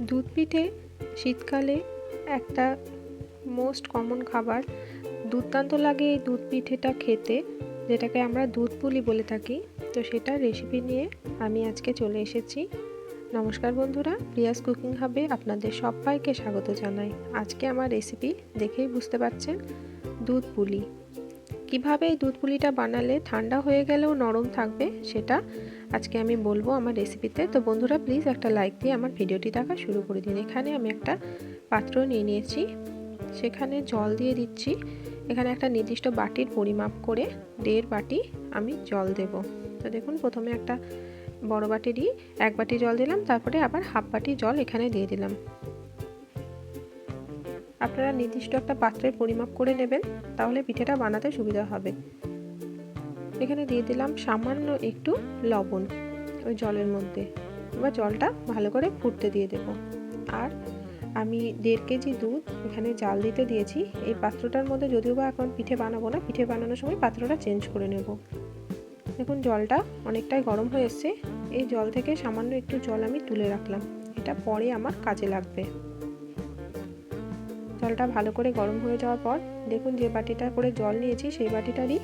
দুধ পিঠে শীতকালে একটা মোস্ট কমন খাবার। দুর্দান্ত লাগে এই দুধ পিঠেটা খেতে, যেটাকে আমরা দুধ পুলি বলে থাকি। তো সেটা রেসিপি নিয়ে আমি আজকে চলে এসেছি। নমস্কার বন্ধুরা, প্রিয়াস কুকিং হাবে আপনাদের সবাইকে স্বাগত জানাই। আজকে আমার রেসিপি দেখেই বুঝতে পারছেন দুধ পুলি কীভাবে এই দুধ পুলিটা বানালে ঠান্ডা হয়ে গেলেও নরম থাকবে সেটা আজকে আমি বলব আমার রেসিপিতে তো বন্ধুরা প্লিজ একটা লাইক দিয়ে আমার ভিডিওটি দেখা শুরু করে দিন। এখানে আমি একটা পাত্র নিয়ে নিয়েছি। সেখানে জল দিয়ে দিচ্ছি। এখানে একটা নির্দিষ্ট বাটির পরিমাপ করে দেড় বাটি আমি জল দেব। তো দেখুন, প্রথমে একটা বড় বাটিরই এক বাটি জল দিলাম, তারপরে আবার হাফ বাটি জল এখানে দিয়ে দিলাম। আপনারা নির্দিষ্ট একটা পাত্রের পরিমাপ করে নেবেন, তাহলে পিঠেটা বানাতে সুবিধা হবে। এখানে দিয়ে দিলাম সামান্য একটু লবণ ওই জলের মধ্যে। এবার জলটা ভালো করে ফুটতে দিয়ে দেব। আর আমি দেড় কেজি দুধ এখানে জাল দিতে দিয়েছি। এই পাত্রটার মধ্যে যদিও বা এখন পিঠে বানাবো না, পিঠে বানানোর সময় পাত্রটা চেঞ্জ করে নেব। দেখুন, জলটা অনেকটাই গরম হয়ে এসছে। এই জল থেকে সামান্য একটু জল আমি তুলে রাখলাম। এটা পরে আমার কাজে লাগবে। জলটা ভালো করে গরম হয়ে যাওয়ার পর দেখুন যে বাটিটা করে জল নিয়েছি, সেই বাটিটারই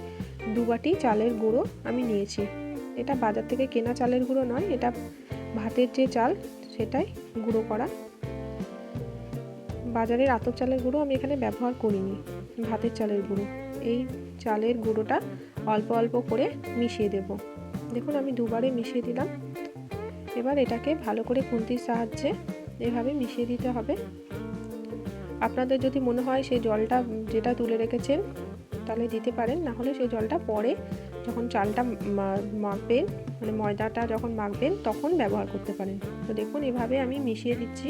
দু বাটি চালের গুঁড়ো আমি নিয়েছি। এটা বাজার থেকে কেনা চালের গুঁড়ো নয়, এটা ভাতের যে চাল, সেটাই গুঁড়ো করা। বাজারের আতপ চালের গুঁড়ো আমি এখানে ব্যবহার করিনি, ভাতের চালের গুঁড়ো। এই চালের গুঁড়োটা অল্প অল্প করে মিশিয়ে দেব। দেখুন, আমি দুবারে মিশিয়ে দিলাম। এবার এটাকে ভালো করে খুন্তির সাহায্যে এভাবে মিশিয়ে দিতে হবে। আপনাদের যদি মনে হয় সেই জলটা যেটা তুলে রেখেছেন তাহলে দিতে পারেন না হলে সেই জলটা পরে যখন চালটা মাখবেন মানে ময়দাটা যখন মাখবেন তখন ব্যবহার করতে পারেন। তো দেখুন, এভাবে আমি মিশিয়ে দিচ্ছি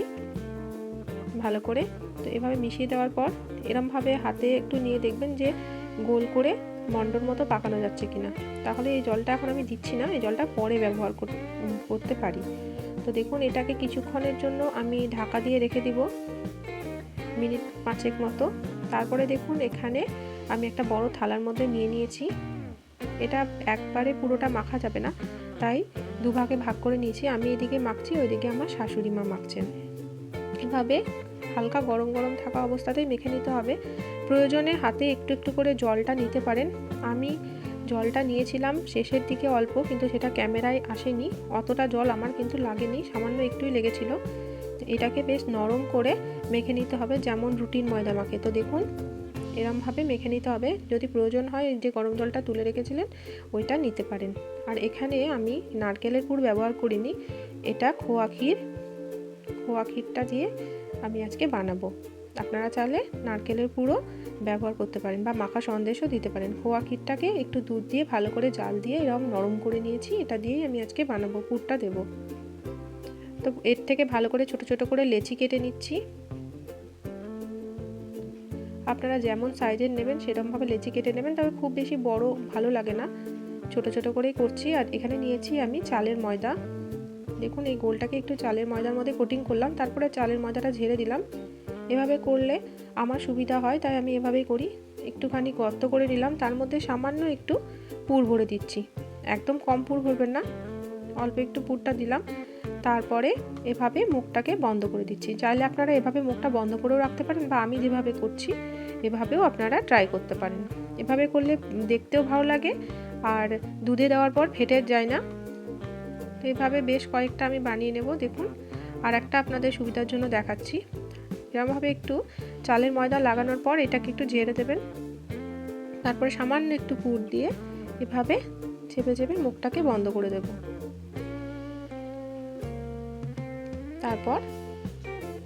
ভালো করে। তো এভাবে মিশিয়ে দেওয়ার পর এরমভাবে হাতে একটু নিয়ে দেখবেন যে গোল করে মন্ডর মতো পাকানো যাচ্ছে কিনা। তাহলে এই জলটা এখন আমি দিচ্ছি না, এই জলটা পরে ব্যবহার করতে পারি। তো দেখুন, এটাকে কিছুক্ষণের জন্য আমি ঢাকা দিয়ে রেখে দিব, মিনিট পাঁচেক মতো। তারপরে দেখুন, এখানে আমি একটা বড় থালার মধ্যে নিয়ে নিয়েছি। এটা একবারে পুরোটা মাখা যাবে না। তাই দুভাগে ভাগ করে নিয়েছি। আমি এদিকে মাখছি, ওইদিকে আমার শাশুড়ি মা মাখছেন। এভাবে হালকা গরম গরম থাকা অবস্থাতেই মেখে নিতে হবে। প্রয়োজনে হাতে একটু একটু করে জলটা নিতে পারেন। আমি জলটা নিয়েছিলাম শেষের দিকে অল্প, কিন্তু সেটা ক্যামেরায় আসেনি। অতটা জল আমার কিন্তু লাগেনি, সামান্য একটুই লেগেছিল। এটাকে বেশ নরম করে মেখে নিতে হবে, যেমন রুটিন ময়দা মাখে। তো দেখুন এরমভাবে মেখে নিতে হবে। যদি প্রয়োজন হয় যে গরম জলটা তুলে রেখেছিলেন, ওইটা নিতে পারেন। আর এখানে আমি নারকেলের গুড় ব্যবহার করিনি। এটা খোয়া ক্ষীর। খোয়া ক্ষীরটা দিয়ে আমি আজকে বানাবো। আপনারা চাইলে নারকেলের পুরো ব্যবহার করতে পারেন বা মাখা সন্দেশও দিতে পারেন। খোয়া ক্ষীরটাকে একটু দুধ দিয়ে ভালো করে জাল দিয়ে এরকম নরম করে নিয়েছি। এটা দিয়েই আমি আজকে বানাবো। পুরটা দেবো। তো এর থেকে ভালো করে ছোট ছোট করে লেচি কেটে নিচ্ছি। আপনারা যেমন সাইজের নেবেন সেরকমভাবে লেচি কেটে নেবেন, তবে খুব বেশি বড় ভালো লাগে না। ছোট ছোট করেই করছি আর এখানে নিয়েছি আমি চালের ময়দা। দেখুন, এই গোলটাকে একটু চালের ময়দার মধ্যে কোটিং করলাম, তারপরে চালের ময়দাটা ঝেড়ে দিলাম। এভাবে করলে আমার সুবিধা হয়, তাই আমি এভাবেই করি। একটুখানি গর্ত করে নিলাম, তার মধ্যে সামান্য একটু পুর ভরে দিচ্ছি। একদম কম পুর ভরবেন না, অল্প একটু পুরটা দিলাম। তারপরে এভাবে মুখটাকে বন্ধ করে দিচ্ছি। চাইলে আপনারা এভাবে মুখটা বন্ধ করেও রাখতে পারেন বা আমি যেভাবে করছি, এভাবেও আপনারা ট্রাই করতে পারেন। এভাবে করলে দেখতেও ভালো লাগে আর দুধে দেওয়ার পর ফেটে যায় না। তো এভাবে বেশ কয়েকটা আমি বানিয়ে নেব, দেখুন। আর একটা আপনাদের সুবিধার জন্য দেখাচ্ছি। এরমভাবে একটু চালের ময়দা লাগানোর পর এটাকে একটু ঝেড়ে দেবেন। তারপরে সামান্য একটু পুর দিয়ে এভাবে চেপে চেপে মুখটাকে বন্ধ করে দেবো। তারপর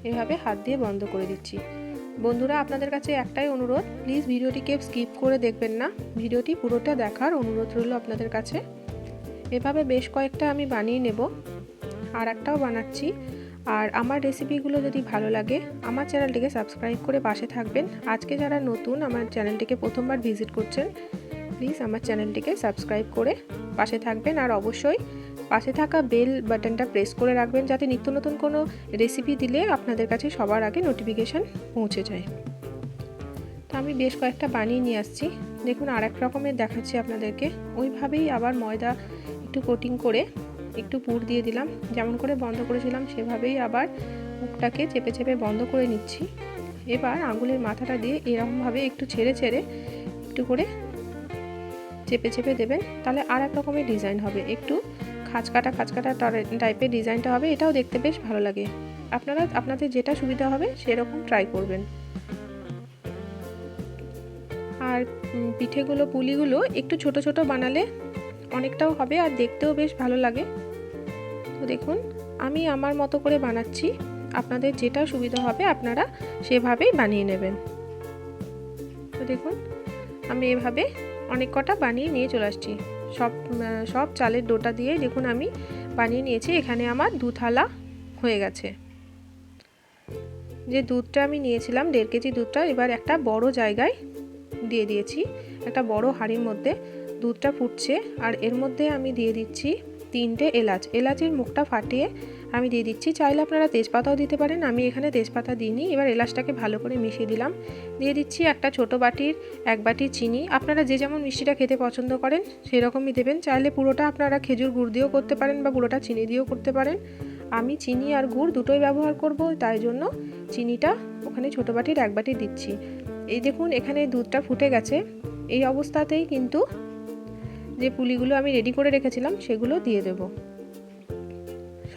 এভাবে হাত দিয়ে বন্ধ করে দিচ্ছি। বন্ধুরা, আপনাদের কাছে একটাই অনুরোধ প্লিজ ভিডিওটিকে স্কিপ করে দেখবেন না। ভিডিওটি পুরোটা দেখার অনুরোধ রইল আপনাদের কাছে। এভাবে বেশ কয়েকটা আমি বানিয়ে নেব আর একটাও বানাচ্ছি। আর আমার রেসিপিগুলো যদি ভালো লাগে, আমার চ্যানেলটিকে সাবস্ক্রাইব করে পাশে থাকবেন। আজকে যারা নতুন আমার চ্যানেলটিকে প্রথমবার ভিজিট করছেন প্লিজ আমার চ্যানেলটিকে সাবস্ক্রাইব করে পাশে থাকবেন। আর অবশ্যই পাশে থাকা বেল বাটনটা প্রেস করে রাখবেন যাতে নিত্য নতুন কোনো রেসিপি দিলে আপনাদের কাছে সবার আগে নোটিফিকেশান পৌঁছে যায়। তো আমি বেশ কয়েকটা বানিয়ে নিয়ে আসছি। দেখুন আর এক রকমের দেখাচ্ছি আপনাদেরকে। ওইভাবেই আবার ময়দা একটু কোটিং করে একটু পুর দিয়ে দিলাম। যেমন করে বন্ধ করেছিলাম, সেভাবেই আবার মুখটাকে চেপে চেপে বন্ধ করে নিচ্ছি। এবার আঙুলের মাথাটা দিয়ে এরকমভাবে একটু ছেড়ে ছেড়ে একটু করে চেপে চেপে দেবেন। তাহলে আর এক রকমের ডিজাইন হবে। একটু খাঁচকাটা খাঁচকাটা টাইপের ডিজাইনটা হবে, এটাও দেখতে বেশ ভালো লাগে। আপনারা, আপনাদের যেটা সুবিধা হবে, সেরকম ট্রাই করবেন। আর পিঠেগুলো, পুলিগুলো একটু ছোট ছোট বানালে অনেকটাও হবে আর দেখতেও বেশ ভালো লাগে। তো দেখুন, আমি আমার মতো করে বানাচ্ছি। আপনাদের যেটা সুবিধা হবে, আপনারা সেভাবেই বানিয়ে নেবেন। তো দেখুন, আমি এভাবে অনেক কটা বানিয়ে নিয়ে চলে আসছি। সব সব চালের ডোটা দিয়ে দেখুন আমি বানিয়ে নিয়েছি। এখানে আমার দু থালা হয়ে গেছে। যে দুধটা আমি নিয়েছিলাম, দেড় কেজি দুধটা, এবার একটা বড় জায়গায় দিয়ে দিয়েছি। একটা বড় হাঁড়ির মধ্যে দুধটা ফুটছে, আর এর মধ্যে আমি দিয়ে দিচ্ছি তিনটে এলাচ। এলাচের মুখটা ফাটিয়ে আমি দিয়ে দিচ্ছি। চাইলে আপনারা তেজপাতাও দিতে পারেন। আমি এখানে তেজপাতা দিইনি। এবার এলাচটাকে ভালো করে মিশিয়ে দিলাম। দিয়ে দিচ্ছি একটা ছোট বাটির, এক বাটি চিনি। আপনারা যে যেমন মিষ্টিটা খেতে পছন্দ করেন সেই রকমই দেবেন। চাইলে পুরোটা আপনারা খেজুর গুড় দিয়েও করতে পারেন বা পুরোটা চিনি দিয়েও করতে পারেন। আমি চিনি আর গুড় দুটোই ব্যবহার করব, তাই জন্য চিনিটা ওখানে ছোটো বাটির, এক বাটি দিচ্ছি। এই দেখুন, এখানে দুধটা ফুটে গেছে। এই অবস্থাতেই কিন্তু যে পুলিগুলো আমি রেডি করে রেখেছিলাম, সেগুলো দিয়ে দেব।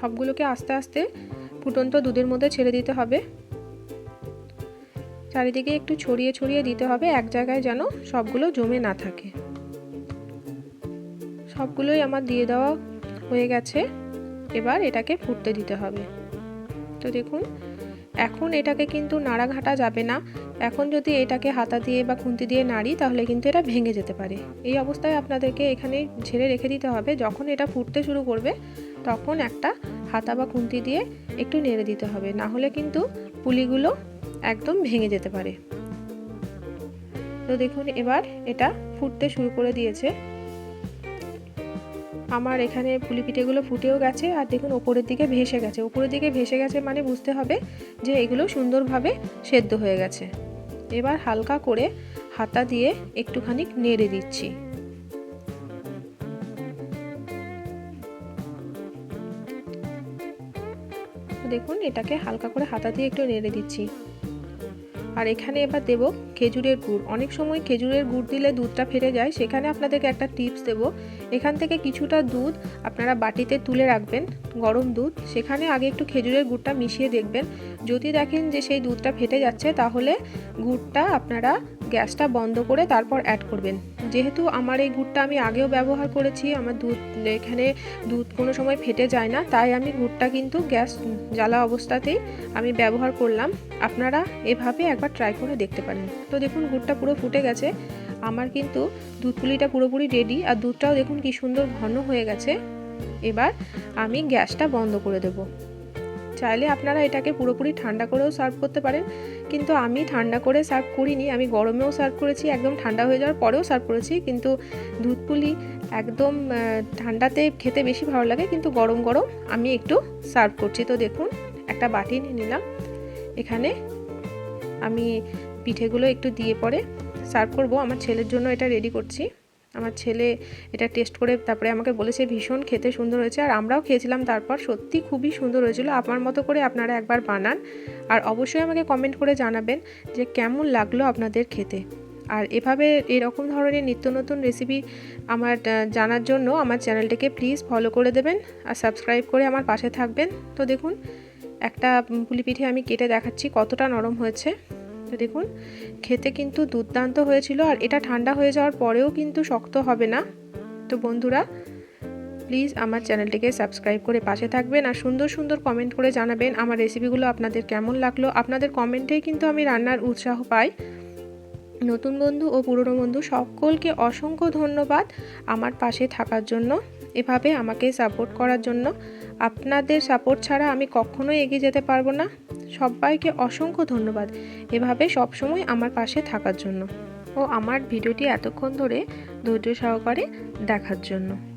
সবগুলোকে আস্তে আস্তে ফুটন্ত দুধের মধ্যে ছেড়ে দিতে হবে। চারিদিকে একটু ছড়িয়ে ছড়িয়ে দিতে হবে, এক জায়গায় যেন সবগুলো জমে না থাকে। সবগুলোই আমার দিয়ে দেওয়া হয়ে গেছে। এবার এটাকে ফুটতে দিতে হবে। তো দেখুন, এখন এটাকে কিন্তু নাড়া ঘাটা যাবে না। এখন যদি এটাকে হাতা দিয়ে বা খুন্তি দিয়ে নাড়ি, তাহলে কিন্তু এটা ভেঙে যেতে পারে। এই অবস্থায় আপনাদেরকে এখানে ছেড়ে রেখে দিতে হবে। যখন এটা ফুটতে শুরু করবে তখন একটা হাতা বা খুন্তি দিয়ে একটু নেড়ে দিতে হবে। না হলে কিন্তু পুলিগুলো একদম ভেঙে যেতে পারে। তো দেখুন, এবার এটা ফুটতে শুরু করে দিয়েছে। আমার এখানে পুলি পিঠেগুলো ফুটেও গেছে আর দেখুন, ওপরের দিকে ভেসে গেছে। ওপরের দিকে ভেসে গেছে মানে বুঝতে হবে যে এগুলো সুন্দরভাবে সেদ্ধ হয়ে গেছে। এবার হালকা করে হাতা দিয়ে একটুখানি নেড়ে দিচ্ছি। দেখুন, এটাকে হালকা করে হাতা দিয়ে একটু নেড়ে দিচ্ছি। আর এখানে এবার দেব খেজুরের গুড়। অনেক সময় খেজুরের গুড় দিলে দুধটা ফেটে যায়, সেখানে আপনাদেরকে একটা টিপস দেব। এখান থেকে কিছুটা দুধ আপনারা বাটিতে তুলে রাখবেন, গরম দুধ। সেখানে আগে একটু খেজুরের গুড়টা মিশিয়ে দেখবেন। যদি দেখেন যে সেই দুধটা ফেটে যাচ্ছে, তাহলে গুড়টা আপনারা গ্যাসটা বন্ধ করে তারপর অ্যাড করবেন। যেহেতু আমার এই গুড়টা আমি আগেও ব্যবহার করেছি, আমার দুধ এখানে দুধ কোনো সময় ফেটে যায় না, তাই আমি গুড়টা কিন্তু গ্যাস জ্বালা অবস্থাতেই আমি ব্যবহার করলাম। আপনারা এভাবে একবার ট্রাই করে দেখতে পারেন। তো দেখুন, গুড়টা পুরো ফুটে গেছে। আমার কিন্তু দুধ পুলিটা পুরোপুরি রেডি আর দুধটাও দেখুন কি সুন্দর ঘন হয়ে গেছে। এবার আমি গ্যাসটা বন্ধ করে দেবো। চাইলে আপনারা এটাকে পুরোপুরি ঠান্ডা করেও সার্ভ করতে পারেন। কিন্তু আমি ঠান্ডা করে সার্ভ করিনি, আমি গরমেও সার্ভ করেছি, একদম ঠান্ডা হয়ে যাওয়ার পরেও সার্ভ করেছি। কিন্তু দুধ পুলি একদম ঠান্ডাতে খেতে বেশি ভালো লাগে, কিন্তু গরম গরম আমি একটু সার্ভ করছি। তো দেখুন, একটা বাটি নিয়ে নিলাম। এখানে আমি পিঠেগুলো একটু দিয়ে পরে সার্ভ করব। আমার ছেলের জন্য এটা রেডি করছি। আমার ছেলে এটা টেস্ট করে তারপরে আমাকে বলেছে, ভীষণ খেতে সুন্দর হয়েছে। আর আমরাও খেয়েছিলাম তারপর, সত্যি খুবই সুন্দর হয়েছিল। আমার মতো করে আপনারা একবার বানান আর অবশ্যই আমাকে কমেন্ট করে জানাবেন যে কেমন লাগল আপনাদের খেতে। আর এভাবে এরকম ধরনের নিত্য নতুন রেসিপি আমার জানার জন্য আমার চ্যানেলটিকে প্লিজ ফলো করে দেবেন আর সাবস্ক্রাইব করে আমার পাশে থাকবেন। তো দেখুন, একটা পুলি পিঠে আমি কেটে দেখাচ্ছি কতটা নরম হয়েছে। তো দেখুন, খেতে কিন্তু দুর্দান্ত হয়েছিল আর এটা ঠান্ডা হয়ে যাওয়ার পরেও কিন্তু শক্ত হবে না। তো বন্ধুরা প্লিজ আমার চ্যানেলটিকে সাবস্ক্রাইব করে পাশে থাকবেন আর সুন্দর সুন্দর কমেন্ট করে জানাবেন আমার রেসিপিগুলো আপনাদের কেমন লাগল। আপনাদের কমেন্টেই কিন্তু আমি রান্নার উৎসাহ পাই। নতুন বন্ধু ও পুরনো বন্ধু সকলকে অসংখ্য ধন্যবাদ আমার পাশে থাকার জন্য, এভাবে আমাকে সাপোর্ট করার জন্য। আপনাদের সাপোর্ট ছাড়া আমি কখনোই এগিয়ে যেতে পারব না। সবাইকে অসংখ্য ধন্যবাদ, এভাবে সবসময় আমার পাশে থাকার জন্য। ও আমার ভিডিওটি এতক্ষণ ধরে ধৈর্য সহকারে দেখার জন্য।